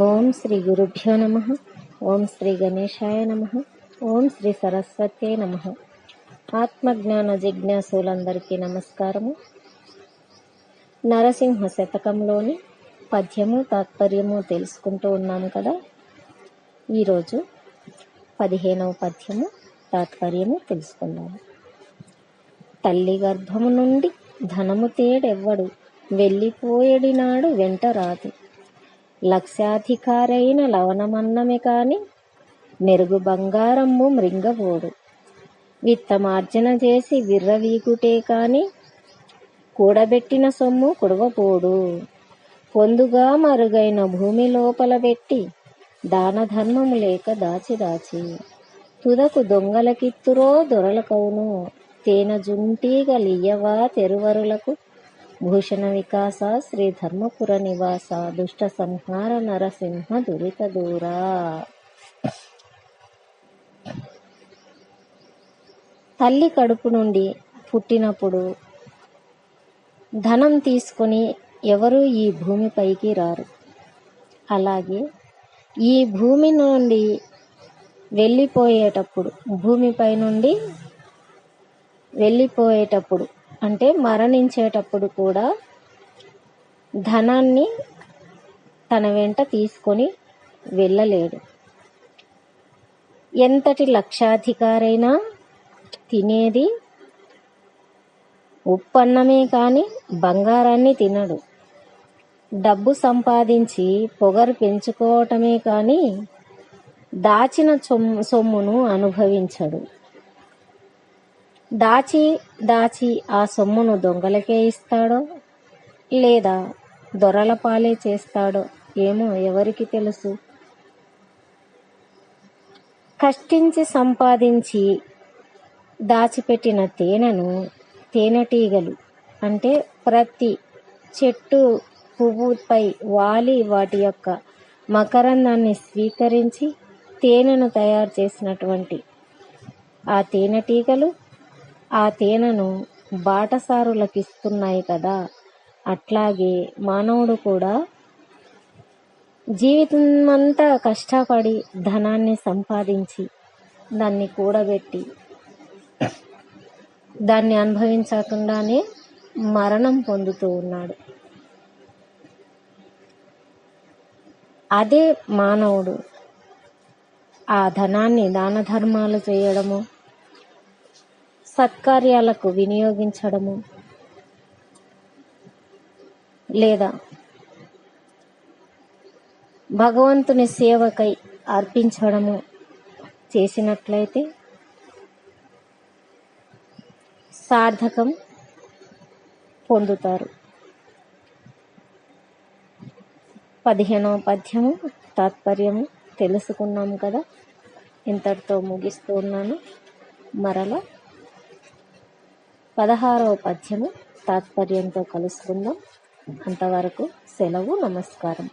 ఓం శ్రీ గురుభ్యో నమ. ఓం శ్రీ గణేశాయ నమ. ఓం శ్రీ సరస్వతే నమ. ఆత్మజ్ఞాన జిజ్ఞాసులందరికీ నమస్కారము. నరసింహ శతకంలోని పద్యము తాత్పర్యము తెలుసుకుంటూ ఉన్నాము కదా. ఈరోజు పదిహేనవ పద్యము తాత్పర్యము తెలుసుకుందాము. తల్లి గర్భము నుండి ధనము తేడెవ్వడు వెళ్ళిపోయడినాడు వెంట రాదు లక్షాధికారైన లవణమన్నమే కాని మెరుగు బంగారమ్ము మృంగపోడు విత్తమార్జన చేసి విర్రవీగుటే కాని కూడబెట్టిన సొమ్ము కుడవపోడు పొందుగా మరుగైన భూమి లోపల పెట్టి దాన ధర్మము లేక దాచి దాచి తుదకు దొంగలకిత్తురో దొరలకవును. తేన జుంటీగలియ్యవా తెరువరులకు భూషణ వికాస శ్రీ ధర్మపుర నివాస దుష్ట సంహార నరసింహ దురిత దూరా తల్లి కడుపు నుండి పుట్టినప్పుడు ధనం తీసుకొని ఎవరు ఈ భూమిపైకి రారు. అలాగే ఈ భూమి నుండి వెళ్ళిపోయేటప్పుడు భూమిపై నుండి వెళ్ళిపోయేటప్పుడు అంటే మరణించేటప్పుడు కూడా ధనాన్ని తన వెంట తీసుకొని వెళ్ళలేడు. ఎంతటి లక్షాధికారైనా తినేది ఉప్పన్నమే కానీ బంగారాన్ని తినడు. డబ్బు సంపాదించి పొగరు పెంచుకోవటమే కానీ దాచిన సొమ్ము సొమ్మును అనుభవించడు. దాచి దాచి ఆ సొమ్మును దొంగలకే ఇస్తాడో? లేదా దొరల పాలే చేస్తాడో? ఏమో ఎవరికి తెలుసు? కష్టించి సంపాదించి దాచిపెట్టిన తేనెను తేనెటీగలు అంటే ప్రతి చెట్టు పువ్వుపై వాలి వాటి యొక్క మకరందాన్ని స్వీకరించి తేనెను తయారు చేసినటువంటి ఆ తేనెటీగలు ఆ తేనెను బాటసారులకు ఇస్తున్నాయి కదా అట్లాగే మానవుడు కూడా జీవితం అంతా కష్టపడి ధనాన్ని సంపాదించి దాన్ని కూడబెట్టి దాన్ని అనుభవించకుండానే మరణం పొందుతూ ఉన్నాడు. అదే మానవుడు ఆ ధనాన్ని దాన ధర్మాలు చేయడము సత్కార్యాలకు వినియోగించడము లేదా భగవంతుని సేవకై అర్పించడము చేసినట్లయితే సార్థకం పొందుతారు. పదిహేనవ పద్యము తాత్పర్యము తెలుసుకున్నాం కదా. ఇంతటితో ముగిస్తూ ఉన్నాను. మరలా పదహారవ పద్యము తాత్పర్యంతో కలుసుకుందాం. అంతవరకు సెలవు నమస్కారం.